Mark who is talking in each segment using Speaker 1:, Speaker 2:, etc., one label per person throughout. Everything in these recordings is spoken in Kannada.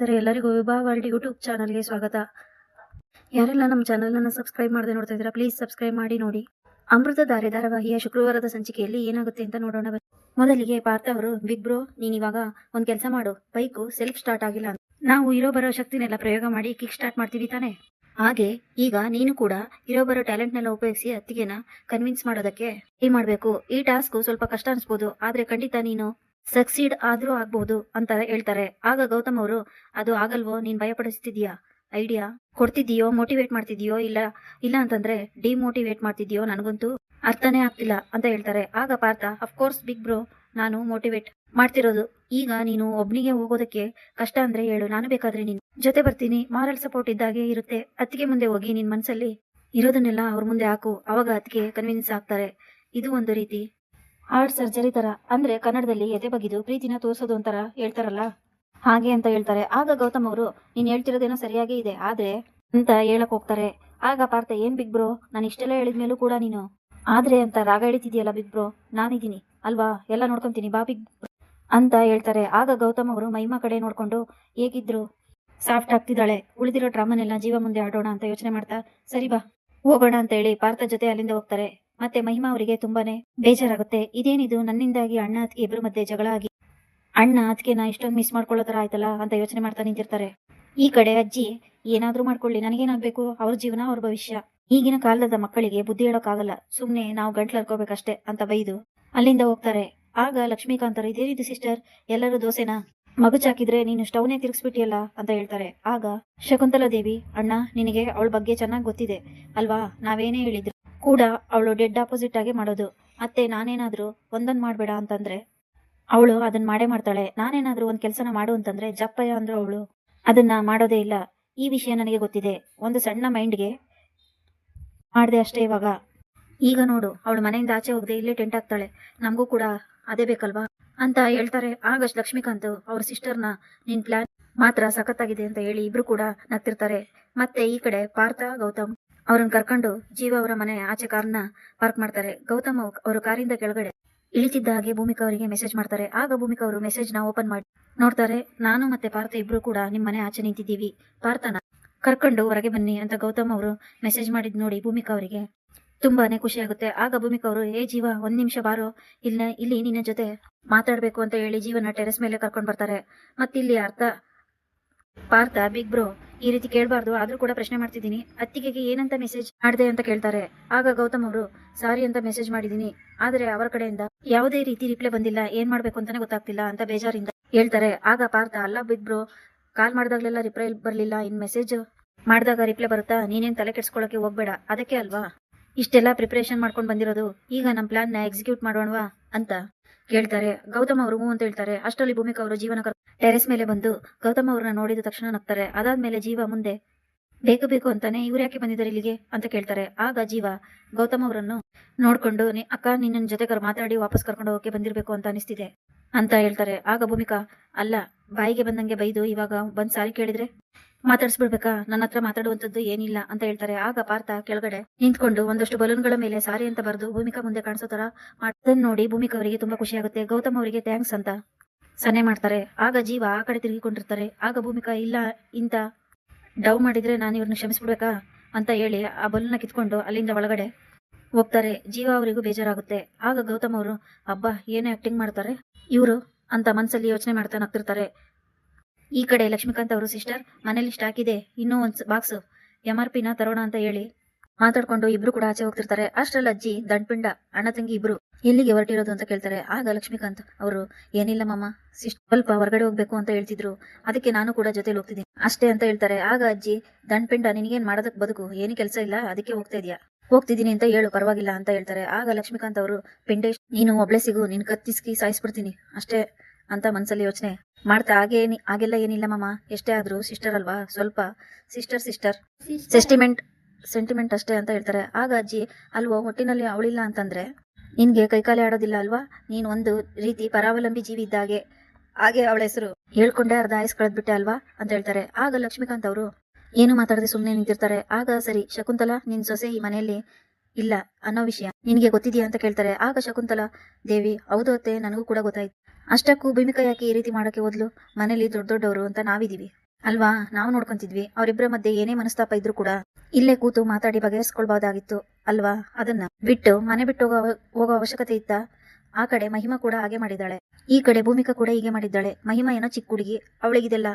Speaker 1: ಸರಿ ಎಲ್ಲರಿಗೂ ವಿಭಾ ವರ್ಲ್ಡ್ ಯೂಟ್ಯೂಬ್ ಚಾನಲ್ಗೆ ಸ್ವಾಗತ. ಯಾರೆಲ್ಲ ನಮ್ಮ ಚಾನಲನ್ನು ಸಬ್ಸ್ಕ್ರೈಬ್ ಮಾಡದೆ ನೋಡ್ತಾ ಇದ್ದೀರಾ ಪ್ಲೀಸ್ ಸಬ್ಸ್ಕ್ರೈಬ್ ಮಾಡಿ ನೋಡಿ. ಅಮೃತ ಧಾರೆ ಧಾರಾವಾಹಿಯ ಶುಕ್ರವಾರದ ಸಂಚಿಕೆಯಲ್ಲಿ ಏನಾಗುತ್ತೆ ಅಂತ ನೋಡೋಣ. ಮೊದಲಿಗೆ ಪಾರ್ಥ ಅವರು, ಬಿಗ್ ಬ್ರೋ, ನೀನ್ ಇವಾಗ ಒಂದ್ ಕೆಲಸ ಮಾಡು. ಬೈಕು ಸೆಲ್ಫ್ ಸ್ಟಾರ್ಟ್ ಆಗಿಲ್ಲ ನಾವು ಇರೋ ಬರೋ ಶಕ್ತಿನೆಲ್ಲ ಪ್ರಯೋಗ ಮಾಡಿ ಕಿಕ್ ಸ್ಟಾರ್ಟ್ ಮಾಡ್ತೀವಿ ತಾನೆ? ಹಾಗೆ ಈಗ ನೀನು ಕೂಡ ಇರೋ ಬರೋ ಟ್ಯಾಲೆಂಟ್ನೆಲ್ಲ ಉಪಯೋಗಿಸಿ ಅತ್ತಿಗೆನ ಕನ್ವಿನ್ಸ್ ಮಾಡೋದಕ್ಕೆ ಏನ್ ಮಾಡ್ಬೇಕು. ಈ ಟಾಸ್ಕ್ ಸ್ವಲ್ಪ ಕಷ್ಟ ಅನ್ಸ್ಬೋದು, ಆದ್ರೆ ಖಂಡಿತ ನೀನು ಸಕ್ಸೀಡ್ ಆದ್ರೂ ಆಗ್ಬಹುದು ಅಂತ ಹೇಳ್ತಾರೆ. ಆಗ ಗೌತಮ್ ಅವರು, ಅದು ಆಗಲ್ವೋ, ನೀನ್ ಭಯಪಡಿಸ್ತಿದ್ಯಾ ಐಡಿಯಾ? ಕೊಡ್ತಿದ್ಯೋ ಮೋಟಿವೇಟ್ ಮಾಡ್ತಿದ್ಯೋ ಇಲ್ಲ ಇಲ್ಲ ಅಂತಂದ್ರೆ, ಡಿಮೋಟಿವೇಟ್ ಮಾಡ್ತಿದ್ಯೋ ನನಗಂತೂ ಅರ್ಥನೇ ಆಗ್ತಿಲ್ಲ ಅಂತ ಹೇಳ್ತಾರೆ. ಆಗ Partha of course big bro ನಾನು ಮೋಟಿವೇಟ್ ಮಾಡ್ತಿರೋದು. ಈಗ ನೀನು ಒಬ್ನಿಗೆ ಹೋಗೋದಕ್ಕೆ ಕಷ್ಟ ಅಂದ್ರೆ ಹೇಳು, ನಾನು ಬೇಕಾದ್ರೆ ನೀನ್ ಜೊತೆ ಬರ್ತೀನಿ. ಮಾರಲ್ ಸಪೋರ್ಟ್ ಇದ್ದಾಗೆ ಇರುತ್ತೆ. ಅತ್ತಿಗೆ ಮುಂದೆ ಹೋಗಿ ನಿನ್ ಮನ್ಸಲ್ಲಿ ಇರೋದನ್ನೆಲ್ಲ ಅವ್ರ ಮುಂದೆ ಹಾಕು. ಅವಾಗ ಅತ್ತಿಗೆ ಕನ್ವಿನ್ಸ್ ಆಗ್ತಾರೆ. ಇದು ಒಂದು ರೀತಿ ಹಾರ್ಟ್ ಸರ್ಜರಿ ತರ. ಅಂದ್ರೆ ಕನ್ನಡದಲ್ಲಿ ಎದೆ ಬಗಿದು ಪ್ರೀತಿನ ತೋರಿಸೋದು ಒಂಥರ ಹೇಳ್ತಾರಲ್ಲ? ಹಾಗೆ ಅಂತ ಹೇಳ್ತಾರೆ. ಆಗ ಗೌತಮ್ ಅವರು, ನೀನ್ ಹೇಳ್ತಿರೋದೇನೋ ಸರಿಯಾಗೇ ಇದೆ, ಆದ್ರೆ ಅಂತ ಹೇಳಕ್ ಹೋಗ್ತಾರೆ. ಆಗ ಪಾರ್ಥ, ಏನ್ ಬಿಗ್ ಬ್ರೋ? ನಾನು ಇಷ್ಟೆಲ್ಲ ಹೇಳಿದ್ಮೇಲೂ ಕೂಡ ನೀನು. ಆದ್ರೆ ಅಂತ ರಾಗ ಹಿಡಿತಿದ್ಯಲ್ಲ ಬಿಗ್ ಬ್ರೋ? ನಾನಿದ್ದೀನಿ. ಅಲ್ವಾ? ಎಲ್ಲ ನೋಡ್ಕೊಂತೀನಿ. ಬಾ ಬಿಗ್ ಅಂತ ಹೇಳ್ತಾರೆ. ಆಗ ಗೌತಮ್ ಅವರು ಮಹಿಮಾ ಕಡೆ ನೋಡ್ಕೊಂಡು, ಹೇಗಿದ್ರು? ಸಾಫ್ಟ್ ಆಗ್ತಿದ್ದಾಳೆ. ಉಳಿದಿರೋ ಡ್ರಾಮನೆಲ್ಲ ಜೀವ ಮುಂದೆ ಆಡೋಣ ಅಂತ ಯೋಚನೆ ಮಾಡ್ತಾ, ಸರಿ ಬಾ, ಹೋಗೋಣ ಅಂತ ಹೇಳಿ ಪಾರ್ಥ ಜೊತೆ ಅಲ್ಲಿಂದ ಹೋಗ್ತಾರೆ. ಮತ್ತೆ ಮಹಿಮಾ ಅವರಿಗೆ ತುಂಬಾನೇ ಬೇಜಾರಾಗುತ್ತೆ. ಇದೇನಿದು? ನನ್ನಿಂದಾಗಿ ಅಣ್ಣ ಅತ್ತಿಗೆ ಇಬ್ಬರ ಮಧ್ಯೆ ಜಗಳ ಆಗಿ ಅಣ್ಣ ಅದಕ್ಕೆನ ಇಷ್ಟೊಂದು ಮಿಸ್ ಮಾಡ್ಕೊಳ್ಳೋ ತರ ಆಯ್ತಲ್ಲ ಅಂತ ಯೋಚನೆ ಮಾಡ್ತಾ ನಿಂತಿರ್ತಾರೆ. ಈ ಕಡೆ ಅಜ್ಜಿ, ಏನಾದ್ರೂ ಮಾಡ್ಕೊಳ್ಳಿ, ನನಗೇನಾಗ್ಬೇಕು? ಅವ್ರ ಜೀವನ, ಅವ್ರ ಭವಿಷ್ಯ. ಈಗಿನ ಕಾಲದ ಮಕ್ಕಳಿಗೆ ಬುದ್ಧಿ ಹೇಳೋಕ್ಕಾಗಲ್ಲ. ಸುಮ್ನೆ ನಾವು ಗಂಟ್ಲು ಹರ್ಕೋಬೇಕಷ್ಟೇ ಅಂತ ಬೈದು ಅಲ್ಲಿಂದ ಹೋಗ್ತಾರೆ. ಆಗ ಲಕ್ಷ್ಮೀಕಾಂತ್ ಅವರು, ಇದೇನಿದು ಸಿಸ್ಟರ್ ಎಲ್ಲರೂ ದೋಸೆನಾ? ಮಗುಚಾಕಿದ್ರೆ ನೀನು ಸ್ಟವ್ನೇ ತಿರ್ಗಿಸ್ಬಿಟ್ಟಿಯಲ್ಲ ಅಂತ ಹೇಳ್ತಾರೆ. ಆಗ ಶಕುಂತಲಾ ದೇವಿ, ಅಣ್ಣ, ನಿನಗೆ ಅವಳ ಬಗ್ಗೆ ಚೆನ್ನಾಗಿ ಗೊತ್ತಿದೆ. ಅಲ್ವಾ? ನಾವೇನೇ ಹೇಳಿದ್ರು ಕೂಡ ಅವಳು ಡೆಡ್ ಆಪೋಸಿಟ್ ಆಗಿ ಮಾಡೋದು. ಮತ್ತೆ ನಾನೇನಾದ್ರೂ ಒಂದನ್ ಮಾಡ್ಬೇಡ ಅಂತಂದ್ರೆ? ಅವಳು ಅದನ್ನ ಮಾಡೇ ಮಾಡ್ತಾಳೆ. ನಾನೇನಾದ್ರೂ ಒಂದ್ ಕೆಲಸನ ಮಾಡು ಅಂತಂದ್ರೆ ಜಪ್ಪಯ್ಯ ಅಂದ್ರು ಅವಳು ಅದನ್ನ ಮಾಡೋದೇ ಇಲ್ಲ. ಈ ವಿಷಯ ನನಗೆ ಗೊತ್ತಿದೆ. ಒಂದು ಸಣ್ಣ ಮೈಂಡ್ಗೆ ಮಾಡಿದೆ ಅಷ್ಟೇ ಇವಾಗ. ಈಗ ನೋಡು, ಅವಳು ಮನೆಯಿಂದ ಆಚೆ ಹೋಗದೆ ಇಲ್ಲೇ ಟೆಂಟ್ ಆಗ್ತಾಳೆ ನಮಗೂ ಕೂಡ ಅದೇ ಬೇಕಲ್ವಾ? ಅಂತ ಹೇಳ್ತಾರೆ. ಆಗಸ್ಟ್ ಲಕ್ಷ್ಮೀಕಾಂತ್ ಅವ್ರ ಸಿಸ್ಟರ್ನ ನಿನ್ ಪ್ಲಾನ್ ಮಾತ್ರ ಸಖತ್ತಾಗಿದೆ ಅಂತ ಹೇಳಿ ಇಬ್ರು ಕೂಡ ನಗ್ತಿರ್ತಾರೆ. ಮತ್ತೆ ಈ ಕಡೆ ಪಾರ್ಥ, ಗೌತಮ್ ಅವ್ರನ್ನ ಕರ್ಕೊಂಡು ಜೀವ ಅವರ ಮನೆ ಆಚೆ ಕಾರ್ನ ಪಾರ್ಕ್ ಮಾಡ್ತಾರೆ. ಗೌತಮ್ ಅವರು ಕಾರಿಂದ ಕೆಳಗಡೆ ಇಳಿತಿದ್ದ ಹಾಗೆ ಭೂಮಿಕಾ ಅವರಿಗೆ ಮೆಸೇಜ್ ಮಾಡ್ತಾರೆ. ಆಗ ಭೂಮಿಕಾ ಅವರು ಮೆಸೇಜ್ನ ಓಪನ್ ಮಾಡಿ ನೋಡ್ತಾರೆ, ನಾನು ಮತ್ತೆ ಪಾರ್ಥ ಇಬ್ರು ಕೂಡ ನಿಮ್ಮ ಮನೆ ಆಚೆ ನಿಂತಿದ್ದೀವಿ. ಪಾರ್ಥನ ಕರ್ಕೊಂಡು ಹೊರಗೆ ಬನ್ನಿ ಅಂತ ಗೌತಮ್ ಅವರು ಮೆಸೇಜ್ ಮಾಡಿದ್ ನೋಡಿ ಭೂಮಿಕಾ ಅವರಿಗೆ ತುಂಬಾನೇ ಖುಷಿ ಆಗುತ್ತೆ. ಆಗ ಭೂಮಿಕಾ ಅವರು, ಏ ಜೀವ, ಒಂದ್ ನಿಮಿಷ ಬಾರೋ. ಇಲ್ಲ ಇಲ್ಲಿ ನಿನ್ನ ಜೊತೆ ಮಾತಾಡ್ಬೇಕು ಅಂತ ಹೇಳಿ ಜೀವನ ಟೆರೆಸ್ ಮೇಲೆ ಕರ್ಕೊಂಡ್ ಬರ್ತಾರೆ. ಮತ್ತಿಲ್ಲಿ ಅರ್ಥ ಪಾರ್ಥ ಬಿಗ್ ಬ್ರೋ ಈ ರೀತಿ ಕೇಳಬಾರ್ದು, ಆದ್ರೂ ಕೂಡ ಪ್ರಶ್ನೆ ಮಾಡ್ತಿದ್ದೀನಿ. ಅತ್ತಿಗೆಗೆ ಏನಂತ ಮೆಸೇಜ್ ಮಾಡಿದೆ ಅಂತ ಕೇಳ್ತಾರೆ. ಆಗ ಗೌತಮ್ ಅವರು, ಸಾರಿ ಅಂತ ಮೆಸೇಜ್ ಮಾಡಿದೀನಿ ಆದ್ರೆ ಅವರ ಕಡೆಯಿಂದ ಯಾವುದೇ ರೀತಿ ರಿಪ್ಲೈ ಬಂದಿಲ್ಲ. ಏನ್ ಮಾಡ್ಬೇಕು ಅಂತಾನೆ ಗೊತ್ತಾಗ್ತಿಲ್ಲ ಅಂತ ಬೇಜಾರಿಂದ ಹೇಳ್ತಾರೆ. ಆಗ ಪಾರ್ಥ, ಅಲ್ಲ ಬಿಗ್ ಬ್ರೋ ಕಾಲ್ ಮಾಡಿದಾಗ್ಲೆಲ್ಲ ರಿಪ್ಲೈ ಬರ್ಲಿಲ್ಲ. ಇನ್ ಮೆಸೇಜ್ ಮಾಡಿದಾಗ ರಿಪ್ಲೈ ಬರುತ್ತಾ? ನೀನೇನ್ ತಲೆ ಕೆಡ್ಸ್ಕೊಳಕ್ಕೆ ಹೋಗ್ಬೇಡ. ಅದಕ್ಕೆ ಅಲ್ವಾ? ಇಷ್ಟೆಲ್ಲ ಪ್ರಿಪರೇಷನ್ ಮಾಡ್ಕೊಂಡು ಬಂದಿರೋದು. ಈಗ ನಮ್ಮ ಪ್ಲಾನ್ನ ಎಕ್ಸಿಕ್ಯೂಟ್ ಮಾಡೋಣವಾ? ಅಂತ ಕೇಳ್ತಾರೆ, ಗೌತಮ್ ಅವರು ಹೂ ಅಂತ ಹೇಳ್ತಾರೆ, ಅಷ್ಟರಲ್ಲಿ ಭೂಮಿಕಾ ಅವರು ಜೀವನ ಟೆರೆಸ್ ಮೇಲೆ ಬಂದು ಗೌತಮ್ ಅವ್ರನ್ನ ನೋಡಿದ ತಕ್ಷಣ ನಗ್ತಾರೆ. ಅದಾದ್ಮೇಲೆ ಜೀವ ಮುಂದೆ ಬೇಕು ಬೇಕು ಅಂತಾನೆ ಇವ್ರು ಯಾಕೆ ಬಂದಿದ್ದಾರೆ ಇಲ್ಲಿಗೆ ಅಂತ ಕೇಳ್ತಾರೆ. ಆಗ ಜೀವ ಗೌತಮ್ ಅವರನ್ನು ನೋಡ್ಕೊಂಡು, "ನೀ- ಅಕ್ಕ ನಿನ್ನ ಜೊತೆ ಮಾತಾಡಿ ವಾಪಸ್ ಕರ್ಕೊಂಡು ಹೋಗಕ್ಕೆ ಬಂದಿರ್ಬೇಕು ಅಂತ ಅನಿಸ್ತಿದೆ ಅಂತ ಹೇಳ್ತಾರೆ. ಆಗ ಭೂಮಿಕಾ, ಅಲ್ಲ, ಬಾಯಿಗೆ ಬಂದಂಗೆ ಬೈದು ಇವಾಗ ಬಂದ್ ಸಾರಿ ಕೇಳಿದ್ರೆ? ಮಾತಾಡ್ಸ್ಬಿಡ್ಬೇಕಾ? ನನ್ನ ಹತ್ರ ಮಾತಾಡುವಂತದ್ದು ಏನಿಲ್ಲ ಅಂತ ಹೇಳ್ತಾರೆ. ಆಗ ಪಾರ್ಥ ಕೆಳಗಡೆ ನಿಂತ್ಕೊಂಡು ಒಂದಷ್ಟು ಬಲೂನ್ಗಳ ಮೇಲೆ ಸಾರಿ ಅಂತ ಬರೆದು ಭೂಮಿಕಾ ಮುಂದೆ ಕಾಣಿಸೋ ತರ ಅದನ್ನ ನೋಡಿ ಭೂಮಿಕಾ ಅವರಿಗೆ ತುಂಬಾ ಖುಷಿ ಆಗುತ್ತೆ. ಗೌತಮ್ ಅವರಿಗೆ ಥ್ಯಾಂಕ್ಸ್ ಅಂತ ಸನ್ನೆ ಮಾಡ್ತಾರೆ. ಆಗ ಜೀವ ಆ ಕಡೆ ತಿರುಗಿಕೊಂಡಿರ್ತಾರೆ. ಆಗ ಭೂಮಿಕಾ, ಇಲ್ಲ, ಇಂತ ಡವ್ ಮಾಡಿದ್ರೆ ನಾನು ಇವ್ರನ್ನ ಕ್ಷಮಿಸ್ಬಿಡ್ಬೇಕಾ ಅಂತ ಹೇಳಿ ಆ ಬಲೂನ ಕಿತ್ಕೊಂಡು ಅಲ್ಲಿಂದ ಒಳಗಡೆ ಹೋಗ್ತಾರೆ. ಜೀವ ಅವರಿಗೂ ಬೇಜಾರಾಗುತ್ತೆ. ಆಗ ಗೌತಮ್ ಅವರು, ಅಬ್ಬಾ, ಏನೇ ಆಕ್ಟಿಂಗ್ ಮಾಡ್ತಾರೆ? ಇವರು? ಅಂತ ಮನಸ್ಸಲ್ಲಿ ಯೋಚನೆ ಮಾಡ್ತಾನೆ ನಗ್ತಿರ್ತಾರೆ. ಈ ಕಡೆ ಲಕ್ಷ್ಮೀಕಾಂತ್ ಅವರು, ಸಿಸ್ಟರ್, ಮನೇಲಿ ಸ್ಟಾಕ್ ಇದೆ ಇನ್ನೂ ಒಂದ್ ಬಾಕ್ಸ್. ಎಂ ಆರ್ ಪಿನ ತರೋಣ ಅಂತ ಹೇಳಿ ಮಾತಾಡ್ಕೊಂಡು ಇಬ್ರು ಕೂಡ ಆಚೆ ಹೋಗ್ತಿರ್ತಾರೆ. ಅಷ್ಟ್ರಲ್ಲ ಅಜ್ಜಿ, ದಂಡಪಿಂಡ, ಅಣ್ಣ ತಂಗಿ ಇಬ್ರು ಎಲ್ಲಿಗೆ ಹೊರಟಿರೋದು ಅಂತ ಕೇಳ್ತಾರೆ. ಆಗ ಲಕ್ಷ್ಮೀಕಾಂತ್ ಅವರು, ಏನಿಲ್ಲ ಮಾಮ ಸಿಸ್ಟರ್ ಸ್ವಲ್ಪ ಹೊರಗಡೆ ಹೋಗ್ಬೇಕು ಅಂತ ಹೇಳ್ತಿದ್ರು. ಅದಕ್ಕೆ ನಾನು ಕೂಡ ಜೊತೆಲಿ ಹೋಗ್ತಿದ್ದೀನಿ. ಅಷ್ಟೇ ಅಂತ ಹೇಳ್ತಾರೆ. ಆಗ ಅಜ್ಜಿ, ದಂಡ್ಪಿಂಡ, ನಿನಗೇನ್ ಮಾಡೋದಕ್ಕೆ ಬದುಕು? ಏನು ಕೆಲಸ ಇಲ್ಲ. ಅದಕ್ಕೆ ಹೋಗ್ತಾ ಇದೆಯಾ? ಹೋಗ್ತಿದ್ದೀನಿ ಅಂತ ಹೇಳು, ಪರವಾಗಿಲ್ಲ ಅಂತ ಹೇಳ್ತಾರೆ. ಆಗ ಲಕ್ಷ್ಮೀಕಾಂತ್ ಅವರು, ಪಿಂಡೇಶ್, ನೀನು ಒಬ್ಳೆ ಸಿಗು. ನಿನ್ ಕತ್ತಿಸ್ಕಿ ಸಾಯಿಸ್ಬಿಡ್ತೀನಿ. ಅಷ್ಟೇ. ಅಂತ ಮನಸ್ಸಲ್ಲಿ ಯೋಚನೆ ಮಾಡ್ತಾ ಹಾಗೆ ಹಾಗೆಲ್ಲ ಏನಿಲ್ಲ ಮಾಮ. ಎಷ್ಟೇ ಆದ್ರೂ ಸಿಸ್ಟರ್ ಅಲ್ವಾ? ಸ್ವಲ್ಪ ಸಿಸ್ಟರ್ ಸಿಸ್ಟರ್ ಸೆಸ್ಟಿಮೆಂಟ್ ಸೆಂಟಿಮೆಂಟ್ ಅಷ್ಟೇ ಅಂತ ಹೇಳ್ತಾರೆ. ಆಗ ಅಜ್ಜಿ, ಅಲ್ವೋ ಹೊಟ್ಟಿನಲ್ಲಿ ಅವಳಿಲ್ಲ ಅಂತಂದ್ರೆ ನಿನ್ಗೆ ಕೈಕಾಲೆ ಆಡೋದಿಲ್ಲ ಅಲ್ವಾ? ನೀನ್ ಒಂದು ರೀತಿ ಪರಾವಲಂಬಿ ಜೀವಿ ಇದ್ದಾಗೆ ಹಾಗೆ ಅವಳ ಹೆಸರು ಹೇಳ್ಕೊಂಡೆ ಅರ್ಧ ಆಯಸ್ ಕಳೆದ್ಬಿಟ್ಟೆ ಅಲ್ವಾ? ಅಂತ ಹೇಳ್ತಾರೆ. ಆಗ ಲಕ್ಷ್ಮೀಕಾಂತ್ ಅವರು ಏನು ಮಾತಾಡದೆ ಸುಮ್ಮನೆ ನಿಂತಿರ್ತಾರೆ. ಆಗ ಸರಿ, ಶಕುಂತಲಾ, ನಿನ್ ಸೊಸೆ ಈ ಮನೆಯಲ್ಲಿ ಇಲ್ಲ ಅನ್ನೋ ವಿಷಯ ನಿನಗೆ ಗೊತ್ತಿದೆಯಾ ಅಂತ ಕೇಳ್ತಾರೆ. ಆಗ ಶಕುಂತಲ, ದೇವಿ, ಹೌದು ಅತ್ತೆ, ನನಗೂ ಕೂಡ ಗೊತ್ತಾಯ್ತು. ಅಷ್ಟಕ್ಕೂ ಭೂಮಿಕಾ ಯಾಕೆ ಈ ರೀತಿ ಮಾಡೋಕೆ ಓದ್ಲು ಮನೇಲಿ ದೊಡ್ಡ ದೊಡ್ಡವರು ಅಂತ ನಾವಿದೀವಿ ಅಲ್ವಾ? ನಾವು ನೋಡ್ಕೊಂತಿದ್ವಿ. ಅವರಿಬ್ಬರ ಮಧ್ಯೆ ಏನೇ ಮನಸ್ತಾಪ ಇದ್ರು ಕೂಡ ಇಲ್ಲೇ ಕೂತು ಮಾತಾಡಿ ಬಗೆಹರಿಸ್ಕೊಳ್ಬಹುದಾಗಿತ್ತು. ಅಲ್ವಾ? ಅದನ್ನ ಬಿಟ್ಟು ಮನೆ ಬಿಟ್ಟು ಹೋಗೋ ಅವ- ಹೋಗೋ ಅವಶ್ಯಕತೆ ಇತ್ತ? ಆ ಕಡೆ ಮಹಿಮಾ ಕೂಡ ಹಾಗೆ ಮಾಡಿದ್ದಾಳೆ. ಈ ಕಡೆ ಭೂಮಿಕಾ ಕೂಡ ಹೀಗೆ ಮಾಡಿದ್ದಾಳೆ. ಮಹಿಮಾ ಏನೋ ಚಿಕ್ಕ ಹುಡುಗಿ, ಅವಳಿಗಿದೆಲ್ಲ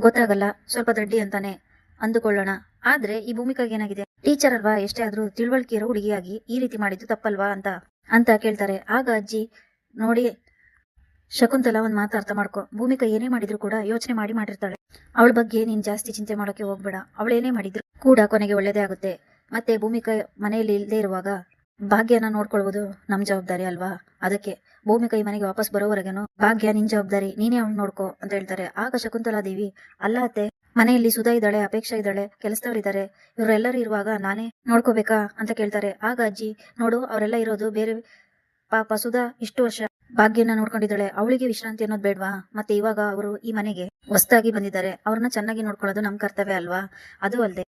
Speaker 1: ಗೊತ್ತಾಗಲ್ಲ. ಸ್ವಲ್ಪ ದಡ್ಡಿ ಅಂತಾನೆ. ಅಂದುಕೊಳ್ಳೋಣ. ಆದ್ರೆ ಈ ಭೂಮಿಕಾಗೆ ಏನಾಗಿದೆ? ಟೀಚರ್ ಅಲ್ವಾ? ಎಷ್ಟೇ ಆದ್ರೂ ತಿಳುವಳಿಕೆ ಇರೋ ಹುಡುಗಿಯಾಗಿ ಈ ರೀತಿ ಮಾಡಿದ್ದು ತಪ್ಪಲ್ವಾ ಅಂತ ಅಂತ ಕೇಳ್ತಾರೆ. ಆಗ ಅಜ್ಜಿ, ನೋಡಿ ಶಕುಂತಲ, ಒಂದ್ ಮಾತು ಅರ್ಥ ಮಾಡ್ಕೊ. ಭೂಮಿಕಾ ಏನೇ ಮಾಡಿದ್ರು ಕೂಡ ಯೋಚನೆ ಮಾಡಿ ಮಾಡಿರ್ತಾಳೆ. ಅವಳ ಬಗ್ಗೆ ನೀನ್ ಜಾಸ್ತಿ ಚಿಂತೆ ಮಾಡೋಕೆ ಹೋಗ್ಬೇಡ. ಅವಳೇನೇ ಮಾಡಿದ್ರು ಕೂಡ ಕೊನೆಗೆ ಒಳ್ಳೇದೇ ಆಗುತ್ತೆ. ಮತ್ತೆ ಭೂಮಿಕಾ ಮನೆಯಲ್ಲಿ ಇಲ್ಲದೆ ಇರುವಾಗ ಭಾಗ್ಯನ ನೋಡ್ಕೊಳ್ಬೋದು ನಮ್ ಜವಾಬ್ದಾರಿ ಅಲ್ವಾ? ಅದಕ್ಕೆ ಭೂಮಿಕಾ ಈ ಮನೆಗೆ ವಾಪಸ್ ಬರೋವರೆಗೇನು ಭಾಗ್ಯ ನಿನ್ ಜವಾಬ್ದಾರಿ. ನೀನೇ ಅವ್ನು ನೋಡ್ಕೋ, ಅಂತ ಹೇಳ್ತಾರೆ. ಆಗ ಶಕುಂತಲಾ ದೇವಿ, ಅಲ್ಲ ಅತ್ತೆ ಮನೆಯಲ್ಲಿ ಸುಧಾ ಇದ್ದಾಳೆ, ಅಪೇಕ್ಷಾ ಇದ್ದಾಳೆ ಕೆಲಸದವರಿದ್ದಾರೆ ಇವರೆಲ್ಲರೂ ಇರುವಾಗ ನಾನೇ ನೋಡ್ಕೋಬೇಕಾ ಅಂತ ಕೇಳ್ತಾರೆ. ಆಗ ಅಜ್ಜಿ, ನೋಡು, ಅವರೆಲ್ಲ ಇರೋದು ಬೇರೆ ಪಾಪ ಸುಧಾ ಇಷ್ಟು ವರ್ಷ ಭಾಗ್ಯನ ನೋಡ್ಕೊಂಡಿದ್ದಾಳೆ. ಅವಳಿಗೆ ವಿಶ್ರಾಂತಿ ಅನ್ನೋದು ಬೇಡ್ವಾ? ಮತ್ತೆ ಇವಾಗ ಅವರು ಈ ಮನೆಗೆ ಹೊಸದಾಗಿ ಬಂದಿದ್ದಾರೆ. ಅವ್ರನ್ನ ಚೆನ್ನಾಗಿ ನೋಡ್ಕೊಳ್ಳೋದು ನಮ್ ಕರ್ತವ್ಯ ಅಲ್ವಾ? ಅದು ಅಲ್ಲದೆ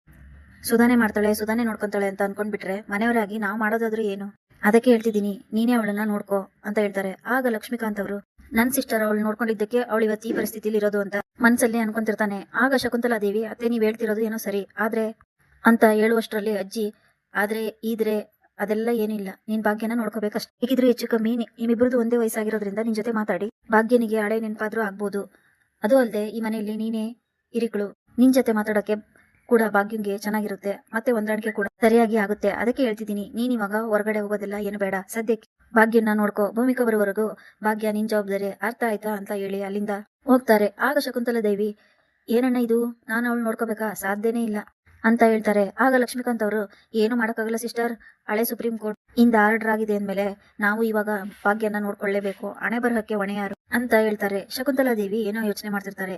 Speaker 1: ಸುಧಾನೆ ಮಾಡ್ತಾಳೆ, ಸುಧಾನೆ ನೋಡ್ಕೊಂತಾಳೆ ಅಂತ ಅನ್ಕೊಂಡ್ಬಿಟ್ರೆ ಮನೆಯವರಾಗಿ ನಾವು ಮಾಡೋದಾದ್ರೂ ಏನು? ಅದಕ್ಕೆ ಹೇಳ್ತಿದ್ದೀನಿ, ನೀನೇ ಅವಳನ್ನ ನೋಡ್ಕೋ ಅಂತ ಹೇಳ್ತಾರೆ. ಆಗ ಲಕ್ಷ್ಮೀಕಾಂತ್ ಅವರು ನನ್ ಸಿಸ್ಟರ್ ಅವಳು ನೋಡ್ಕೊಂಡಿದ್ದಕ್ಕೆ ಅವಳು ಇವತ್ತು ಈ ಪರಿಸ್ಥಿತಿಲಿ ಇರೋದು ಅಂತ ಮನ್ಸಲ್ಲಿ ಅನ್ಕೊಂತಿರ್ತಾನೆ. ಆಗ ಶಕುಂತಲಾ ದೇವಿ ಅತ್ತೆ, ನೀವ್ ಹೇಳ್ತಿರೋದು ಏನೋ ಸರಿ. ಆದ್ರೆ, ಅಂತ ಹೇಳುವಷ್ಟರಲ್ಲಿ ಅಜ್ಜಿ, ಆದ್ರೆ ಇದ್ರೆ ಅದೆಲ್ಲ ಏನಿಲ್ಲ. ನಿನ್ ಭಾಗ್ಯನ ನೋಡ್ಕೋಬೇಕಷ್ಟೇ. ಹೇಗಿದ್ರು ಹೆಚ್ಚು ಕಮ್ಮಿ ನಿಮ್ಮಿಬ್ರದ್ದು ಒಂದೇ ವಯಸ್ಸಾಗಿರೋದ್ರಿಂದ ನಿನ್ ಜೊತೆ ಮಾತಾಡಿ. ಭಾಗ್ಯನಿಗೆ ಹಳೆ ನೆನಪಾದ್ರೂ ಆಗ್ಬೋದು. ಅದು ಅಲ್ಲದೆ ಈ ಮನೆಯಲ್ಲಿ ನೀನೇ ಹಿರಿಕಳು ನಿನ್ ಜೊತೆ ಮಾತಾಡೋಕೆ ಕೂಡ ಭಾಗ್ಯಂಗೆ ಚೆನ್ನಾಗಿರುತ್ತೆ. ಮತ್ತೆ ಹೊಂದಾಣಿಕೆ ಕೂಡ ಸರಿಯಾಗಿ ಆಗುತ್ತೆ. ಅದಕ್ಕೆ ಹೇಳ್ತಿದ್ದೀನಿ, ನೀನ್ ಇವಾಗ ಹೊರಗಡೆ ಹೋಗೋದಿಲ್ಲ ಏನು ಬೇಡ. ಸದ್ಯಕ್ಕೆ ಭಾಗ್ಯನ ನೋಡ್ಕೋ. ಭೂಮಿಕ ಬರುವವರೆಗೂ ಭಾಗ್ಯ ನಿನ್ ಜವಾಬ್ದಾರಿ. ಅರ್ಥ ಆಯ್ತಾ ಅಂತ ಹೇಳಿ ಅಲ್ಲಿಂದ ಹೋಗ್ತಾರೆ. ಆಗ ಶಕುಂತಲ ದೇವಿ, ಏನಣ್ಣ ಇದು? ನಾನು ಅವಳು ನೋಡ್ಕೋಬೇಕಾ? ಸಾಧ್ಯನೇ ಇಲ್ಲ. ಅಂತ ಹೇಳ್ತಾರೆ. ಆಗ ಲಕ್ಷ್ಮೀಕಾಂತ್ ಅವರು, ಏನು ಮಾಡೋಕ್ಕಾಗಲ್ಲ ಸಿಸ್ಟರ್. ಹಳೆ ಸುಪ್ರೀಂ ಕೋರ್ಟ್ ಇಂದ ಆರ್ಡರ್ ಆಗಿದೆ ಅಂದಮೇಲೆ ನಾವು ಇವಾಗ ಭಾಗ್ಯನ ನೋಡ್ಕೊಳ್ಳೇಬೇಕು. ಹಣೆ ಬರಹಕ್ಕೆ ಹೊಣೆಯಾರು ಅಂತ ಹೇಳ್ತಾರೆ. ಶಕುಂತಲಾ ದೇವಿ ಏನೋ ಯೋಚನೆ ಮಾಡ್ತಿರ್ತಾರೆ.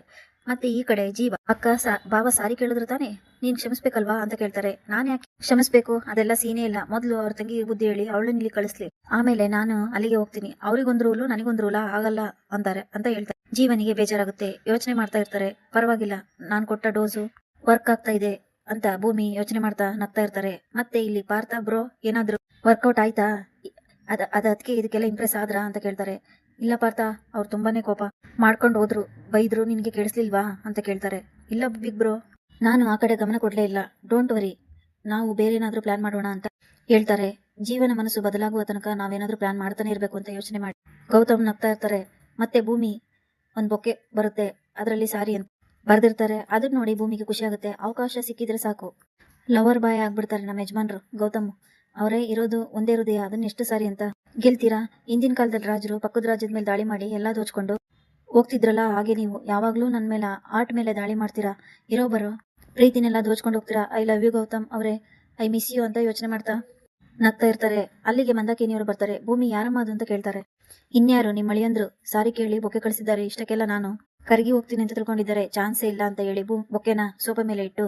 Speaker 1: ಮತ್ತೆ ಈ ಕಡೆ ಜೀವ, ಅಕ್ಕ, ಸಾ, ಬಾವ ಸಾರಿ ಕೇಳಿದ್ರು ತಾನೆ? ನೀನ್ ಕ್ಷಮಿಸ್ಬೇಕಲ್ವಾ ಅಂತ ಕೇಳ್ತಾರೆ. ನಾನ್ ಯಾಕೆ ಕ್ಷಮಿಸ್ಬೇಕು? ಅದೆಲ್ಲ ಸೀನೇ ಇಲ್ಲ. ಮೊದಲು ಅವ್ರ ತಂಗಿ ಬುದ್ಧಿ ಹೇಳಿ ಅವಳನ್ನ ಇಲ್ಲಿ ಕಳಿಸ್ಲಿ. ಆಮೇಲೆ ನಾನು ಅಲ್ಲಿಗೆ ಹೋಗ್ತೀನಿ. ಅವ್ರಿಗೊಂದ್ ರೂಲು, ನನಗೊಂದು ರೂಲ? ಆಗಲ್ಲ ಅಂತಾರೆ ಅಂತ ಹೇಳ್ತಾರೆ. ಜೀವನಿಗೆ ಬೇಜಾರಾಗುತ್ತೆ. ಯೋಚನೆ ಮಾಡ್ತಾ ಇರ್ತಾರೆ. ಪರವಾಗಿಲ್ಲ. ನಾನ್ ಕೊಟ್ಟ ಡೋಸು ವರ್ಕ್ ಆಗ್ತಾ ಇದೆ. ಅಂತ ಭೂಮಿ ಯೋಚನೆ ಮಾಡ್ತಾ ನಗ್ತಾ ಇರ್ತಾರೆ. ಮತ್ತೆ ಇಲ್ಲಿ ಪಾರ್ಥ, ಬ್ರೋ, ಏನಾದ್ರು ವರ್ಕೌಟ್ ಆಯ್ತಾ? ಅದ ಅದ ಅದಕ್ಕೆ ಇದಕ್ಕೆಲ್ಲ ಇಂಪ್ರೆಸ್ ಆದ್ರಾ ಅಂತ ಕೇಳ್ತಾರೆ. ಇಲ್ಲ ಪಾರ್ಥ, ಅವ್ರು ತುಂಬಾನೇ ಕೋಪ. ಮಾಡ್ಕೊಂಡು ಹೋದ್ರು. ಬೈದ್ರು, ನಿನ್ಗೆ ಕೇಳಿಸ್ಲಿಲ್ವಾ ಅಂತ ಕೇಳ್ತಾರೆ. ಇಲ್ಲ ಬಿಗ್ ಬ್ರೋ ನಾನು ಆ ಕಡೆ ಗಮನ ಕೊಡ್ಲೇ ಇಲ್ಲ. ಡೋಂಟ್ ವರಿ ನಾವು ಬೇರೆ ಏನಾದ್ರು ಪ್ಲಾನ್ ಮಾಡೋಣ ಅಂತ ಹೇಳ್ತಾರೆ. ಜೀವನ ಮನಸ್ಸು ಬದಲಾಗುವ ತನಕ ನಾವೇನಾದ್ರೂ ಪ್ಲಾನ್ ಮಾಡ್ತಾನೆ ಇರ್ಬೇಕು ಅಂತ ಯೋಚನೆ ಮಾಡಿ. ಗೌತಮ್ ನಗ್ತಾ ಇರ್ತಾರೆ. ಮತ್ತೆ ಭೂಮಿ ಒಂದ್ ಬೊಕ್ಕೆ ಬರುತ್ತೆ. ಅದರಲ್ಲಿ ಸಾರಿ ಅಂತ. ಬರ್ದಿರ್ತಾರೆ. ಅದನ್ನ ನೋಡಿ ಭೂಮಿಗೆ ಖುಷಿ ಆಗುತ್ತೆ. ಅವಕಾಶ ಸಿಕ್ಕಿದ್ರೆ ಸಾಕು. ಲವರ್ ಬಾಯ್ ಆಗ್ಬಿಡ್ತಾರೆ ನಮ್ಮ ಯಜಮಾನ್ರು, ಗೌತಮ್. ಅವರೇ ಇರೋದು ಒಂದೇ ಹೃದಯ. ಅದನ್ನ ಎಷ್ಟು ಸಾರಿ ಅಂತ ಗೆಲ್ತೀರಾ? ಹಿಂದಿನ ಕಾಲದಲ್ಲಿ ರಾಜರು, ಪಕ್ಕದ ರಾಜ್ಯದ ಮೇಲೆ ದಾಳಿ ಮಾಡಿ ಎಲ್ಲಾ ದೋಚ್ಕೊಂಡು ಹೋಗ್ತಿದ್ರಲ್ಲ, ಹಾಗೆ ನೀವು. ಯಾವಾಗ್ಲೂ ನನ್ನ ಮೇಲೆ ಆರ್ಟ್ ಮೇಲೆ ದಾಳಿ ಮಾಡ್ತೀರಾ? ಇರೋ ಬರೋ ಪ್ರೀತಿನೆಲ್ಲ ದೋಚ್ಕೊಂಡು ಹೋಗ್ತೀರಾ? ಐ ಲವ್ ಯು ಗೌತಮ್ ಅವರೇ. ಐ ಮಿಸ್ ಯು ಅಂತ ಯೋಚನೆ ಮಾಡ್ತಾ ನಗ್ತಾ ಇರ್ತಾರೆ. ಅಲ್ಲಿಗೆ ಮಂದಾಕಿನಿಯವರು ಬರ್ತಾರೆ. ಭೂಮಿ ಯಾರಮ್ಮ ಅದು ಅಂತ ಕೇಳ್ತಾರೆ. ಇನ್ಯಾರು ನಿಮ್ಮ ಅಳಿಯಂದ್ರು? ಸಾರಿ ಕೇಳಿ ಬೊಕೆ ಕಳಿಸಿದ್ದಾರೆ. ಇಷ್ಟಕ್ಕೆಲ್ಲ ನಾನು ಕರಗಿ ಹೋಗ್ತೀನಿ ಅಂತ ತಿಳ್ಕೊಂಡಿದ್ದಾರೆ. ಚಾನ್ಸೇ ಇಲ್ಲ ಅಂತ ಹೇಳಿ ಬೊಕ್ಕೆನ ಸೋಫಾ ಮೇಲೆ ಇಟ್ಟು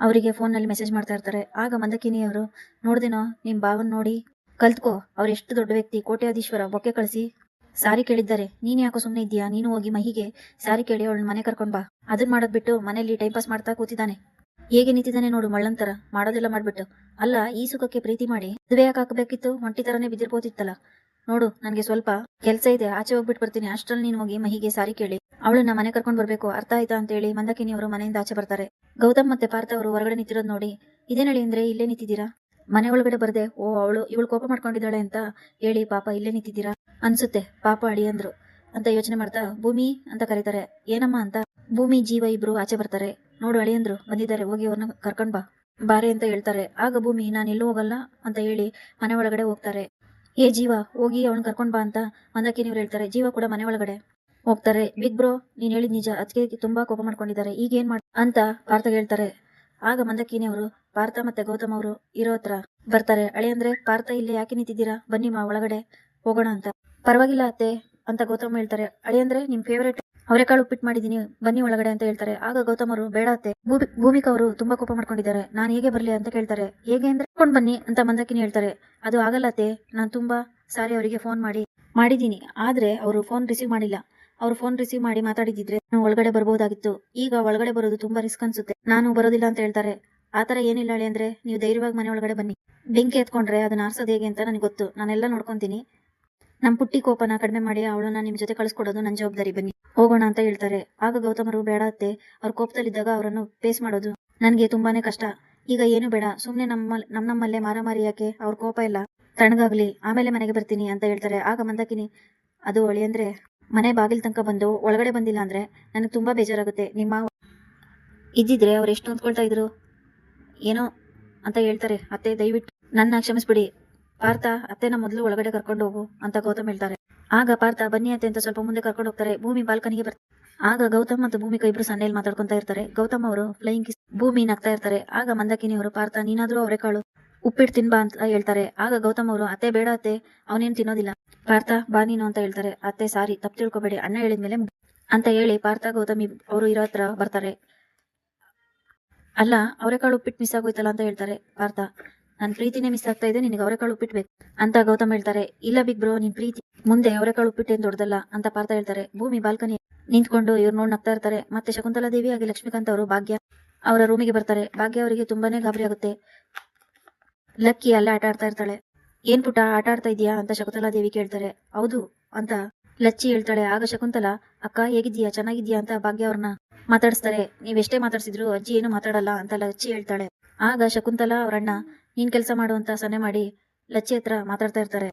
Speaker 1: ಅವರಿಗೆ ಫೋನ್ನಲ್ಲಿ ಮೆಸೇಜ್ ಮಾಡ್ತಾ ಇರ್ತಾರೆ. ಆಗ ಮಂದಕಿನಿಯವರು ನೋಡ್ದೇನೋ, ನಿಮ್ ಭಾವನ್ ನೋಡಿ ಕಲ್ತ್ಕೋ. ಅವ್ರು ಎಷ್ಟು ದೊಡ್ಡ ವ್ಯಕ್ತಿ, ಕೋಟ್ಯಾಧೀಶ್ವರ, ಬೊಕ್ಕೆ ಕಳಿಸಿ. ಸಾರಿ ಕೇಳಿದ್ದಾರೆ. ನೀನ್ ಯಾಕೋ ಸುಮ್ಮನೆ ಇದ್ದೀಯಾ? ನೀನು ಹೋಗಿ ಮಹಿಗೆ ಸಾರಿ ಕೇಳಿ ಅವಳ ಮನೆ ಕರ್ಕೊಂಡ್ ಬಾ. ಅದನ್ನ ಮಾಡೋದ್ಬಿಟ್ಟು ಮನೆಯಲ್ಲಿ ಟೈಮ್ ಪಾಸ್ ಮಾಡ್ತಾ ಕೂತಿದ್ದಾನೆ. ಹೇಗೆ ನಿಂತಿದ್ದಾನೆ ನೋಡು ಮಳ್ಳಂತರ. ಮಾಡೋದೆಲ್ಲ ಮಾಡ್ಬಿಟ್ಟು. ಅಲ್ಲ, ಈ ಸುಖಕ್ಕೆ ಪ್ರೀತಿ ಮಾಡಿ. ಮದುವೆ ಯಾಕೆ ಹಾಕಬೇಕಿತ್ತು? ಒಂಟಿ ತರನೇ ಬಿದ್ದಿರ್ಬೋದಿತ್ತಲ್ಲ. ನೋಡು, ನನ್ಗೆ ಸ್ವಲ್ಪ ಕೆಲ್ಸ ಇದೆ. ಆಚೆ ಹೋಗ್ಬಿಟ್ಟು ಬರ್ತೀನಿ. ಅಷ್ಟ್ರಲ್ಲಿ ನೀನು ಹೋಗಿ ಮಹಿಗೆ ಸಾರಿ ಕೇಳಿ. ಅವಳನ್ನ ಮನೆ ಕರ್ಕೊಂಡ್ ಬರ್ಬೇಕು. ಅರ್ಥ ಆಯ್ತಾ ಅಂತ ಹೇಳಿ ಮಂದಕಿನಿ ಅವರು ಮನೆಯಿಂದ ಆಚೆ ಬರ್ತಾರೆ. ಗೌತಮ್ ಮತ್ತೆ ಪಾರ್ಥ ಅವರು ಹೊರಗಡೆ ನಿಂತಿರೋದು ನೋಡಿ. ಇದೇನಳಿ ಅಂದ್ರೆ ಇಲ್ಲೇ ನಿಂತಿದ್ದೀರಾ? ಮನೆ ಒಳಗಡೆ ಬರ್ದೆ, ಓ, ಅವಳು ಇವಳು ಕೋಪ ಮಾಡ್ಕೊಂಡಿದ್ದಾಳೆ ಅಂತ ಹೇಳಿ ಪಾಪ ಇಲ್ಲೇ ನಿಂತಿದ್ದೀರಾ? ಅನ್ಸುತ್ತೆ. ಪಾಪ ಅಡಿ ಅಂದ್ರು. ಅಂತ ಯೋಚನೆ ಮಾಡ್ತಾ, ಭೂಮಿ ಅಂತ ಕರೀತಾರೆ. ಏನಮ್ಮ ಅಂತ? ಭೂಮಿ, ಜೀವ ಇಬ್ರು ಆಚೆ ಬರ್ತಾರೆ. ನೋಡು, ಅಳಿ ಅಂದ್ರು. ಬಂದಿದ್ದಾರೆ. ಹೋಗಿ ಅವ್ರನ್ನ ಕರ್ಕೊಂಡ್ ಬಾ. ಬಾರೆ ಅಂತ ಹೇಳ್ತಾರೆ. ಆಗ ಭೂಮಿ, ನಾನು ಎಲ್ಲೂ ಹೋಗಲ್ಲ ಅಂತ ಹೇಳಿ ಮನೆ ಒಳಗಡೆ ಹೋಗ್ತಾರೆ. ಏ ಜೀವ, ಹೋಗಿ ಅವ್ನ ಕರ್ಕೊಂಡ್ ಬಾ ಅಂತ ಮಂದಕಿನಿವ್ರು ಹೇಳ್ತಾರೆ. ಜೀವ ಕೂಡ ಮನೆ ಒಳಗಡೆ ಹೋಗ್ತಾರೆ. ಬಿಗ್ ಬ್ರೋ, ನೀನ್ ಹೇಳಿದ್ ನಿಜ. ಅದಕ್ಕೆ ತುಂಬಾ ಕೋಪ ಮಾಡ್ಕೊಂಡಿದ್ದಾರೆ. ಈಗ ಏನ್ ಮಾಡ್ ಅಂತ ಪಾರ್ಥಗೆ ಹೇಳ್ತಾರೆ. ಆಗ ಮಂದಕಿನಿ ಅವರು ಪಾರ್ಥ ಮತ್ತೆ ಗೌತಮ್ ಅವರು ಇರೋ ಹತ್ರ ಬರ್ತಾರೆ. ಅಳೆ ಅಂದ್ರೆ ಪಾರ್ಥ ಇಲ್ಲಿ ಯಾಕೆ ನಿಂತಿದ್ದೀರಾ? ಬನ್ನಿ ಮಾ, ಒಳಗಡೆ ಹೋಗೋಣ ಅಂತ. ಪರವಾಗಿಲ್ಲ ಅತ್ತೆ, ಅಂತ ಗೌತಮ್ ಹೇಳ್ತಾರೆ. ಅಳೆ ಅಂದ್ರೆ ನಿಮ್ ಫೇವರೇಟ್ ಅವರೆಕಾಳು ಉಪ್ಪಿಟ್ಟು ಮಾಡಿದೀನಿ, ಬನ್ನಿ ಒಳಗಡೆ ಅಂತ ಹೇಳ್ತಾರೆ. ಆಗ ಗೌತಮ್ ಅವರು, ಬೇಡ ಅತ್ತೆ, ಭೂಮಿ- ಭೂಮಿಕಾ ಅವರು ತುಂಬಾ ಕೋಪ ಮಾಡ್ಕೊಂಡಿದ್ದಾರೆ. ನಾನು ಹೇಗೆ ಬರ್ಲಿ ಅಂತ ಕೇಳ್ತಾರೆ. ಹೇಗೆ ಅಂದ್ರೆ, ಕೊಂಡ್ ಬನ್ನಿ ಅಂತ ಮಂದಕಿನಿ ಹೇಳ್ತಾರೆ. ಅದು ಆಗಲ್ಲ ಅತ್ತೆ, ನಾನು ತುಂಬಾ ಸಾರಿ ಅವರಿಗೆ ಫೋನ್ ಮಾಡಿ, ಮಾಡಿದೀನಿ. ಆದ್ರೆ ಅವರು ಫೋನ್ ರಿಸೀವ್ ಮಾಡಿಲ್ಲ. ಅವ್ರು ಫೋನ್ ರಿಸೀವ್ ಮಾಡಿ ಮಾತಾಡಿದಿದ್ರೆ ನಾನು ಒಳಗಡೆ ಬರ್ಬೋದಾಗಿತ್ತು. ಈಗ ಒಳಗಡೆ ಬರೋದು ತುಂಬಾ ರಿಸ್ಕ್ ಅನ್ಸುತ್ತೆ. ನಾನು ಬರೋದಿಲ್ಲ ಅಂತ ಹೇಳ್ತಾರೆ. ಆತರ ಏನಿಲ್ಲ ಹೇಳಿ ಅಂದ್ರೆ, ನೀವು ಧೈರ್ಯವಾಗಿ ಮನೆ ಒಳಗಡೆ ಬನ್ನಿ. ಬೆಂಕಿ ಎತ್ಕೊಂಡ್ರೆ ಅದನ್ನ ಆರ್ಸೋದು ಹೇಗೆ ಅಂತ ನನಗೆ ಗೊತ್ತು. ನಾನೆಲ್ಲ ನೋಡ್ಕೊಂತೀನಿ. ನಮ್ಮ ಪುಟ್ಟಿ ಕೋಪನ ಕಡಿಮೆ ಮಾಡಿ ಅವಳನ್ನ ನಿಮ್ಮ ಜೊತೆ ಕಳಿಸ್ಕೊಡೋದು ನನ್ನ ಜವಾಬ್ದಾರಿ, ಬನ್ನಿ. ಹೋಗೋಣ ಅಂತ ಹೇಳ್ತಾರೆ. ಆಗ ಗೌತಮರು ಬೇಡ ಅತ್ತೆ. ಅವ್ರ ಕೋಪದಲ್ಲಿದ್ದಾಗ ಅವರನ್ನು ಫೇಸ್ ಮಾಡೋದು ನನಗೆ ತುಂಬಾನೇ ಕಷ್ಟ. ಈಗ ಏನು ಬೇಡ. ಸುಮ್ಮನೆ ನಮ್ಮ ನಮ್ಮ ನಮ್ಮಲ್ಲೇ ಮಾರಾಮಾರಿ ಯಾಕೆ? ಅವ್ರ ಕೋಪ ಇಲ್ಲ. ತಣ್ಣಗಾಗ್ಲಿ. ಆಮೇಲೆ ಮನೆಗೆ ಬರ್ತೀನಿ ಅಂತ ಹೇಳ್ತಾರೆ. ಆಗ ಮಂದಾಕಿನಿ, ಅದು ಒಳಿ ಅಂದ್ರೆ ಮನೆ ಬಾಗಿಲ್ ತನಕ ಬಂದು ಒಳಗಡೆ ಬಂದಿಲ್ಲ ಅಂದ್ರೆ ನನಗೆ ತುಂಬಾ ಬೇಜಾರಾಗುತ್ತೆ. ನಿಮ್ಮ ಇದ್ದಿದ್ರೆ ಅವ್ರು ಎಷ್ಟು ಹೊಂದ್ಕೊಳ್ತಾ ಇದ್ರು? ಏನೋ, ಅಂತ ಹೇಳ್ತಾರೆ. ಅತ್ತೆ, ದಯವಿಟ್ಟು ನನ್ನ ಕ್ಷಮಿಸ್ಬಿಡಿ. ಪಾರ್ಥ, ಅತ್ತೆನ ಮೊದಲು ಒಳಗಡೆ ಕರ್ಕೊಂಡು ಹೋಗು ಅಂತ ಗೌತಮ್ ಹೇಳ್ತಾರೆ. ಆಗ ಪಾರ್ಥ, ಬನ್ನಿ ಅತ್ತೆ ಅಂತ ಸ್ವಲ್ಪ ಮುಂದೆ ಕರ್ಕೊಂಡು ಹೋಗ್ತಾರೆ. ಭೂಮಿ ಬಾಲ್ಕನಿಗೆ ಬರ್ತಾರೆ ಆಗ ಗೌತಮ್ ಮತ್ತು ಭೂಮಿ ಇಬ್ರು ಸನ್ನೆಯಲ್ಲಿ ಮಾತಾಡ್ಕೊಂತಾ ಇರ್ತಾರೆ. ಗೌತಮ್ ಅವರು ಫ್ಲೈಯಿಂಗ್ ಕಿಸ್ ಭೂಮಿ ನಗ್ತಾ ಇರ್ತಾರೆ. ಆಗ ಮಂದಕಿನಿ ಅವರು ಪಾರ್ಥ, ನೀನಾದ್ರೂ ಅವರೆಕಾಳು ಉಪ್ಪಿಟ್ಟು ತಿನ್ಬಾ ಅಂತ ಹೇಳ್ತಾರೆ. ಆಗ ಗೌತಮ್ ಅವರು, ಅತ್ತೆ ಬೇಡ ಅತ್ತೆ, ಅವನೇನು ತಿನ್ನೋದಿಲ್ಲ. ಪಾರ್ಥ, ಬಾ ನೀನು ಅಂತ ಹೇಳ್ತಾರೆ. ಅತ್ತೆ, ಸಾರಿ, ತಪ್ಪು ತಿಳ್ಕೊಬೇಡಿ, ಅಣ್ಣ ಹೇಳಿದ್ಮೇಲೆ ಮೇಲೆ ಅಂತ ಹೇಳಿ ಪಾರ್ಥ, ಗೌತಮ್ ಅವರು ಇರೋ ಹತ್ರ ಬರ್ತಾರೆ. ಅಲ್ಲ ಅವರೆಕಾಳು ಉಪ್ಪಿಟ್ಟು ಮಿಸ್ ಆಗೋಯ್ತಲ್ಲ ಅಂತ ಹೇಳ್ತಾರೆ ಪಾರ್ಥ. ನನ್ನ ಪ್ರೀತಿನೇ ಮಿಸ್ ಆಗ್ತಾ ಇದೆ, ನಿನಗೆ ಅವರೆಕಾಳು ಉಪ್ಪಿಟ್ಟು ಅಂತ ಗೌತಮ್ ಹೇಳ್ತಾರೆ, ಇಲ್ಲ ಬಿಗ್ ಬ್ರೋ, ನಿನ್ ಪ್ರೀತಿ. ಮುಂದೆ ಅವರೆಕಾಳು ಉಪ್ಪಿಟ್ಟು ಏನ್ ದೊಡ್ಡದಲ್ಲ ಅಂತ ಪಾರ್ಥ ಹೇಳ್ತಾರೆ, ಭೂಮಿ ಬಾಲ್ಕನಿ ನಿಂತ್ಕೊಂಡು ಇವ್ರು ನೋಡ್ ನಗ್ತಾ ಇರ್ತಾರೆ. ಮತ್ತೆ ಶಕುಂತಲಾ ದೇವಿ ಹಾಗೆ ಲಕ್ಷ್ಮೀಕಾಂತ್ ಅವರು ಭಾಗ್ಯ, ಅವರ ರೂಮಿಗೆ ಬರ್ತಾರೆ. ಭಾಗ್ಯ ಅವರಿಗೆ ತುಂಬಾನೇ ಗಾಬರಿ ಆಗುತ್ತೆ. ಲಕ್ಕಿ ಅಲ್ಲೇ ಆಟ ಆಡ್ತಾ ಇರ್ತಾಳೆ. ಏನ್ ಪುಟ ಆಟ ಆಡ್ತಾ ಇದೀಯಾ ಅಂತ ಶಕುಂತಲಾ ದೇವಿ ಕೇಳ್ತಾರೆ. ಹೌದು ಅಂತ ಲಚ್ಚಿ ಹೇಳ್ತಾಳೆ. ಆಗ ಶಕುಂತಲಾ, ಅಕ್ಕ ಹೇಗಿದ್ಯಾ ಚೆನ್ನಾಗಿದ್ಯಾ ಅಂತ ಭಾಗ್ಯ ಅವ್ರನ್ನ ಮಾತಾಡಿಸ್ತಾರೆ. ನೀವೆಷ್ಟೇ ಮಾತಾಡ್ಸಿದ್ರು ಅಜ್ಜಿ ಏನು ಮಾತಾಡಲ್ಲ ಅಂತ ಲಚ್ಚಿ ಹೇಳ್ತಾಳೆ. ಆಗ ಶಕುಂತಲಾ ಅವರಣ್ಣ ನೀನ್ ಕೆಲಸ ಮಾಡುವಂತ ಸನ್ನೆ ಮಾಡಿ ಲಚ್ಚಿ ಹತ್ರ ಮಾತಾಡ್ತಾ ಇರ್ತಾರೆ.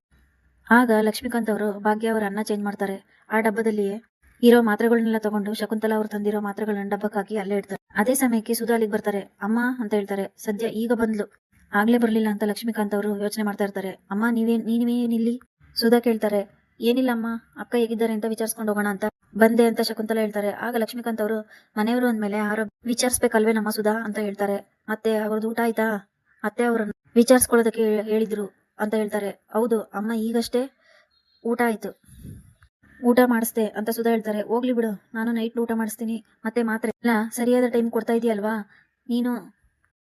Speaker 1: ಆಗ ಲಕ್ಷ್ಮೀಕಾಂತ್ ಅವರು ಭಾಗ್ಯ ಅವರ ಅನ್ನ ಚೇಂಜ್ ಮಾಡ್ತಾರೆ. ಆ ಡಬ್ಬದಲ್ಲಿಯೇ ಇರೋ ಮಾತ್ರೆಗಳನ್ನೆಲ್ಲ ತಗೊಂಡು ಶಕುಂತಲಾ ಅವರು ತಂದಿರೋ ಮಾತ್ರೆಗಳನ್ನ ಡಬ್ಬಕ್ಕಾಕಿ ಅಲ್ಲೇ ಇಡ್ತಾರೆ. ಅದೇ ಸಮಯಕ್ಕೆ ಸುಧಾ ಅಲ್ಲಿಗೆ ಬರ್ತಾರೆ. ಅಮ್ಮ ಅಂತ ಹೇಳ್ತಾರೆ. ಸದ್ಯ ಈಗ ಬಂದ್ಲು. ಆಗ್ಲೇ ಬರ್ಲಿಲ್ಲ ಅಂತ ಲಕ್ಷ್ಮೀಕಾಂತ್ ಅವರು ಯೋಚನೆ ಮಾಡ್ತಾ ಇರ್ತಾರೆ. ಅಮ್ಮ ನೀವೇ ನೀವೇನಿಲ್ಲಿ ಸುಧಾ ಕೇಳ್ತಾರೆ. ಏನಿಲ್ಲ ಅಮ್ಮ, ಅಕ್ಕ ಹೇಗಿದ್ದಾರೆ ಅಂತ ವಿಚಾರಿಸ್ಕೊಂಡು ಹೋಗೋಣ ಅಂತ ಬಂದೆ ಅಂತ ಶಕುಂತಲಾ ಹೇಳ್ತಾರೆ. ಆಗ ಲಕ್ಷ್ಮೀಕಾಂತ್ ಅವರು ಮನೆಯವರು ಅಂದ್ಮೇಲೆ ಆರೋಗ್ಯ ವಿಚಾರಿಸ್ಬೇಕಲ್ವೇ ನಮ್ಮ ಸುಧಾ? ಅಂತ ಹೇಳ್ತಾರೆ. ಮತ್ತೆ ಅವ್ರದ್ದು ಊಟ ಆಯ್ತಾ? ಅತ್ತೆ ಅವರನ್ನ ವಿಚಾರಿಸ್ಕೊಳ್ಳೋದಕ್ಕೆ ಹೇಳಿದ್ರು ಅಂತ ಹೇಳ್ತಾರೆ. ಹೌದು, ಅಮ್ಮ ಈಗಷ್ಟೇ ಊಟ ಆಯ್ತು. ಊಟ ಮಾಡಿಸ್ದೆ ಅಂತ ಸುಧಾ ಹೇಳ್ತಾರೆ. ಹೋಗ್ಲಿ ಬಿಡು, ನಾನು ನೈಟ್ ಊಟ ಮಾಡಿಸ್ತೀನಿ. ಮತ್ತೆ ಮಾತ್ರೆ ಇಲ್ಲ, ಸರಿಯಾದ ಟೈಮ್ ಕೊಡ್ತಾ ಇದೆಯಲ್ವಾ? ನೀನು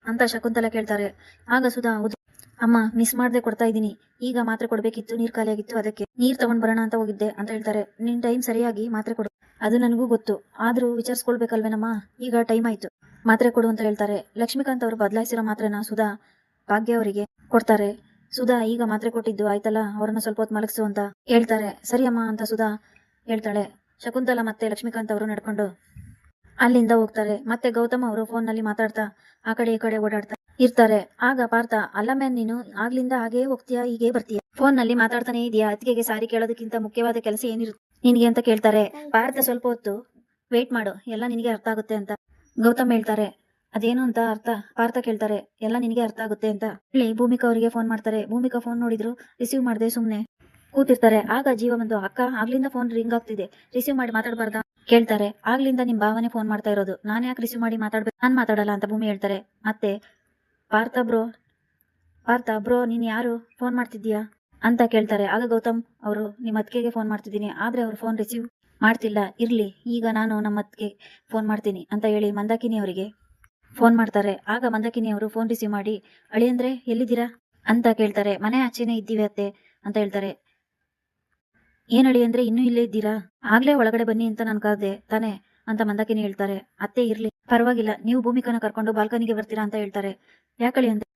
Speaker 1: ಅಂತ ಶಕುಂತಲ ಕೇಳ್ತಾರೆ. ಆಗ ಸುಧಾ, ಹೌದು. ಅಮ್ಮ, ಮಿಸ್ ಮಾಡದೆ ಕೊಡ್ತಾ ಇದ್ದೀನಿ ಈಗ ಮಾತ್ರೆ ಕೊಡ್ಬೇಕಿತ್ತು, ನೀರ್ ಖಾಲಿ ಆಗಿತ್ತು ಅದಕ್ಕೆ ನೀರ್ ತಗೊಂಡ್ ಬರೋಣ ಅಂತ ಹೋಗಿದ್ದೆ ಅಂತ ಹೇಳ್ತಾರೆ. ನಿನ್ ಟೈಮ್ ಸರಿಯಾಗಿ ಮಾತ್ರೆ ಕೊಡು. ಅದು ನನಗೂ ಗೊತ್ತು. ಆದ್ರೂ ವಿಚಾರಿಸ್ಕೊಳ್ಬೇಕಲ್ವೇನಮ್ಮ? ಈಗ ಟೈಮ್ ಆಯ್ತು. ಮಾತ್ರೆ ಕೊಡು ಅಂತ ಹೇಳ್ತಾರೆ. ಲಕ್ಷ್ಮೀಕಾಂತ್ ಅವರು ಬದಲಾಯಿಸಿರೋ ಮಾತ್ರೆನ ಸುಧಾ ಭಾಗ್ಯ ಅವರಿಗೆ ಕೊಡ್ತಾರೆ. ಸುಧಾ ಈಗ ಮಾತ್ರೆ ಕೊಟ್ಟಿದ್ದು ಆಯ್ತಲ್ಲ, ಅವರನ್ನ ಸ್ವಲ್ಪ ಹೊತ್ತು ಮಲಗಿಸು ಅಂತ ಹೇಳ್ತಾರೆ. ಸರಿ ಅಮ್ಮ ಅಂತ ಸುಧಾ ಹೇಳ್ತಾಳೆ. ಶಕುಂತಲಾ ಮತ್ತೆ ಲಕ್ಷ್ಮೀಕಾಂತ್ ಅವರು ನಡ್ಕೊಂಡು ಅಲ್ಲಿಂದ ಹೋಗ್ತಾರೆ. ಮತ್ತೆ ಗೌತಮ್ ಅವರು ಫೋನ್ನಲ್ಲಿ ಮಾತಾಡ್ತಾ ಆ ಕಡೆ ಈ ಕಡೆ ಓಡಾಡ್ತಾ ಇರ್ತಾರೆ. ಆಗ ಪಾರ್ಥ, ಅಲ್ಲ ಮ್ಯಾನ್ ನೀನು ಆಗ್ಲಿಂದ ಹಾಗೇ ಹೋಗ್ತೀಯಾ? ಹೀಗೆ ಬರ್ತೀಯ? ಫೋನ್ನಲ್ಲಿ ಮಾತಾಡ್ತಾನೆ ಇದೆಯಾ. ಅತ್ತಿಗೆಗೆ ಸಾರಿ ಕೇಳೋದಕ್ಕಿಂತ ಮುಖ್ಯವಾದ ಕೆಲಸ ಏನಿರುತ್ತೆ ನಿನಗೆ ಅಂತ ಕೇಳ್ತಾರೆ. ಪಾರ್ಥ ಸ್ವಲ್ಪ ಹೊತ್ತು ವೇಟ್ ಮಾಡು. ಎಲ್ಲ ನಿನಗೆ ಅರ್ಥ ಆಗುತ್ತೆ ಅಂತ ಗೌತಮ್ ಹೇಳ್ತಾರೆ. ಅದೇನು ಅಂತ ಅರ್ಥ ಪಾರ್ಥ ಕೇಳ್ತಾರೆ. ಎಲ್ಲ ನಿನಗೆ ಅರ್ಥ ಆಗುತ್ತೆ ಅಂತ. ಹೇಳಿ ಭೂಮಿಕಾ ಅವರಿಗೆ ಫೋನ್ ಮಾಡ್ತಾರೆ. ಭೂಮಿಕಾ ಫೋನ್ ನೋಡಿದ್ರು ರಿಸೀವ್ ಮಾಡದೆ ಸುಮ್ನೆ ಕೂತಿರ್ತಾರೆ. ಆಗ ಜೀವ ಬಂದು, ಅಕ್ಕ, ಆಗ್ಲಿಂದ ಫೋನ್ ರಿಂಗ್ ಆಗ್ತಿದೆ. ರಿಸೀವ್ ಮಾಡಿ ಮಾತಾಡಬಾರ್ದ? ಕೇಳ್ತಾರೆ. ಆಗ್ಲಿಂದ ನಿಮ್ ಭಾವನೆ ಫೋನ್ ಮಾಡ್ತಾ ಇರೋದು. ನಾನು ಯಾಕೆ ರಿಸೀವ್ ಮಾಡಿ ಮಾತಾಡ್ಬೇಕು ನಾನ್ ಮಾತಾಡಲ್ಲ, ಅಂತ ಭೂಮಿ ಹೇಳ್ತಾರೆ. ಮತ್ತೆ, ಪಾರ್ಥ ಬ್ರೋ ಪಾರ್ಥ ಬ್ರೋ ನೀನ್ ಯಾರು? ಫೋನ್ ಮಾಡ್ತಿದ್ದೀಯಾ? ಅಂತ ಕೇಳ್ತಾರೆ. ಆಗ ಗೌತಮ್ ಅವರು ನಿಮ್ಮ ಅತ್ತಿಗೆಗೆ ಫೋನ್ ಮಾಡ್ತಿದ್ದೀನಿ. ಆದ್ರೆ ಅವ್ರು ಫೋನ್ ರಿಸೀವ್ ಮಾಡ್ತಿಲ್ಲ. ಇರ್ಲಿ, ಈಗ ನಾನು ನಮ್ಮ ಅತ್ತಿಗೆ ಫೋನ್ ಮಾಡ್ತೀನಿ, ಅಂತ ಹೇಳಿ ಮಂದಾಕಿನಿ ಅವರಿಗೆ ಫೋನ್ ಮಾಡ್ತಾರೆ. ಆಗ ಮಂದಕಿನಿ ಅವರು ಫೋನ್ ರಿಸೀವ್ ಮಾಡಿ ಅಳಿಯಂದ್ರೆ ಎಲ್ಲಿದ್ದೀರಾ? ಅಂತ ಕೇಳ್ತಾರೆ. ಮನೆ ಆಚೆನೇ ಇದ್ದೀವಿ ಅತ್ತೆ, ಅಂತ ಹೇಳ್ತಾರೆ. ಏನ್ ಅಳಿ ಅಂದ್ರೆ ಇನ್ನೂ ಇಲ್ಲೇ ಇದ್ದೀರಾ? ಆಗ್ಲೇ ಒಳಗಡೆ ಬನ್ನಿ ಅಂತ ನಾನು ಕಾದೆ, ತಾನೆ, ಅಂತ ಮಂದಾಕಿನಿ ಹೇಳ್ತಾರೆ. ಅತ್ತೆ ಇರ್ಲಿ. ಪರವಾಗಿಲ್ಲ, ನೀವು ಭೂಮಿಕನ ಕರ್ಕೊಂಡು ಬಾಲ್ಕನಿಗೆ ಬರ್ತೀರಾ? ಅಂತ ಹೇಳ್ತಾರೆ. ಯಾಕಳಿ ಅಂದ್ರೆ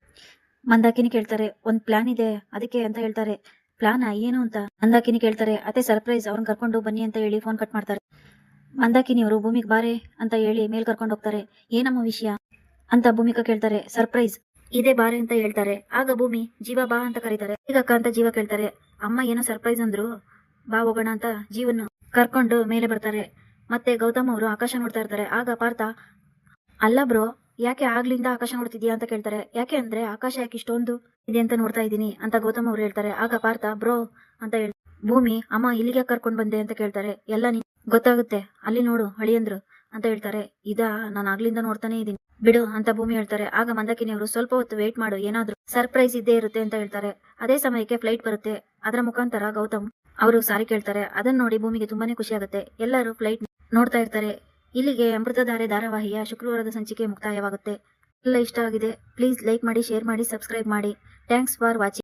Speaker 1: ಮಂದಾಕಿನಿ ಕೇಳ್ತಾರೆ. ಒಂದ್ ಪ್ಲಾನ್ ಇದೆ, ಅದಕ್ಕೆ ಅಂತ ಹೇಳ್ತಾರೆ. ಪ್ಲಾನ್, ಏನು ಅಂತ? ಮಂದಾಕಿನಿ ಕೇಳ್ತಾರೆ. ಅತ್ತೆ, ಸರ್ಪ್ರೈಸ್, ಅವ್ರನ್ನ ಕರ್ಕೊಂಡು ಬನ್ನಿ ಅಂತ ಹೇಳಿ ಫೋನ್ ಕಟ್ ಮಾಡ್ತಾರೆ. ಮಂದಾಕಿನಿ ಅವರು ಭೂಮಿಗೆ ಬಾರೆ, ಅಂತ ಹೇಳಿ ಮೇಲ್ ಕರ್ಕೊಂಡು ಹೋಗ್ತಾರೆ. ಏನಮ್ಮ ವಿಷಯ? ಅಂತ ಭೂಮಿಕಾ ಕೇಳ್ತಾರೆ. ಸರ್ಪ್ರೈಸ್ ಇದೇ ಬಾರೆ ಅಂತ ಹೇಳ್ತಾರೆ. ಆಗ ಭೂಮಿ, ಜೀವ ಬಾ ಅಂತ ಕರೀತಾರೆ. ಈಗಕ್ಕ ಅಂತ ಜೀವ ಕೇಳ್ತಾರೆ. ಅಮ್ಮ, ಏನೋ ಸರ್ಪ್ರೈಸ್ ಅಂದ್ರು. ಬಾ ಹೋಗೋಣ ಅಂತ ಜೀವನ್ ಕರ್ಕೊಂಡು ಮೇಲೆ ಬರ್ತಾರೆ. ಮತ್ತೆ ಗೌತಮ್ ಅವರು ಆಕಾಶ ನೋಡ್ತಾ ಇರ್ತಾರೆ. ಆಗ ಪಾರ್ಥ, ಅಲ್ಲ ಬ್ರೋ, ಯಾಕೆ ಆಗ್ಲಿಂದ ಆಕಾಶ ನೋಡ್ತಿದ್ಯಾ ಅಂತ ಕೇಳ್ತಾರೆ. ಯಾಕೆ ಅಂದ್ರೆ ಆಕಾಶ ಯಾಕೆ ಇಷ್ಟೊಂದು ಇದೆ ಅಂತ ನೋಡ್ತಾ ಇದ್ದೀನಿ ಅಂತ ಗೌತಮ್ ಅವರು ಹೇಳ್ತಾರೆ. ಆಗ ಪಾರ್ಥ, ಬ್ರೋ ಅಂತ ಹೇಳಿ, ಭೂಮಿ, ಅಮ್ಮ ಇಲ್ಲಿಗೆ ಕರ್ಕೊಂಡ್ ಬಂದೆ ಅಂತ ಕೇಳ್ತಾರೆ. ಎಲ್ಲ ನೀನ್, ಗೊತ್ತಾಗುತ್ತೆ. ಅಲ್ಲಿ ನೋಡು, ಹಳಿಯಂದ್ರು. ಅಂತ ಹೇಳ್ತಾರೆ. ಇದ, ನಾನು ಆಗ್ಲಿಂದ ನೋಡ್ತಾನೆ ಇದ್ದೀನಿ ಬಿಡು, ಅಂತ ಭೂಮಿ ಹೇಳ್ತಾರೆ. ಆಗ ಮಂದಕಿನಿ ಅವರು ಸ್ವಲ್ಪ ಹೊತ್ತು ವೇಟ್ ಮಾಡು, ಏನಾದ್ರು ಸರ್ಪ್ರೈಸ್ ಇದ್ದೇ ಇರುತ್ತೆ ಅಂತ ಹೇಳ್ತಾರೆ. ಅದೇ ಸಮಯಕ್ಕೆ ಫ್ಲೈಟ್ ಬರುತ್ತೆ. ಅದರ ಮುಖಾಂತರ ಗೌತಮ್ ಅವರು ಸಾರಿ ಕೇಳ್ತಾರೆ. ಅದನ್ನ ನೋಡಿ ಭೂಮಿಗೆ ತುಂಬಾನೇ ಖುಷಿ ಆಗುತ್ತೆ. ಎಲ್ಲರೂ ಫ್ಲೈಟ್ ನೋಡ್ತಾ ಇರ್ತಾರೆ. ಇಲ್ಲಿಗೆ ಅಮೃತಧಾರೆ ಧಾರಾವಾಹಿಯ ಶುಕ್ರವಾರದ ಸಂಚಿಕೆ ಮುಕ್ತಾಯವಾಗುತ್ತೆ. ಎಲ್ಲ ಇಷ್ಟ ಆಗಿದೆ. ಪ್ಲೀಸ್ ಲೈಕ್ ಮಾಡಿ ಶೇರ್ ಮಾಡಿ ಸಬ್ಸ್ಕ್ರೈಬ್ ಮಾಡಿ. Thanks for watching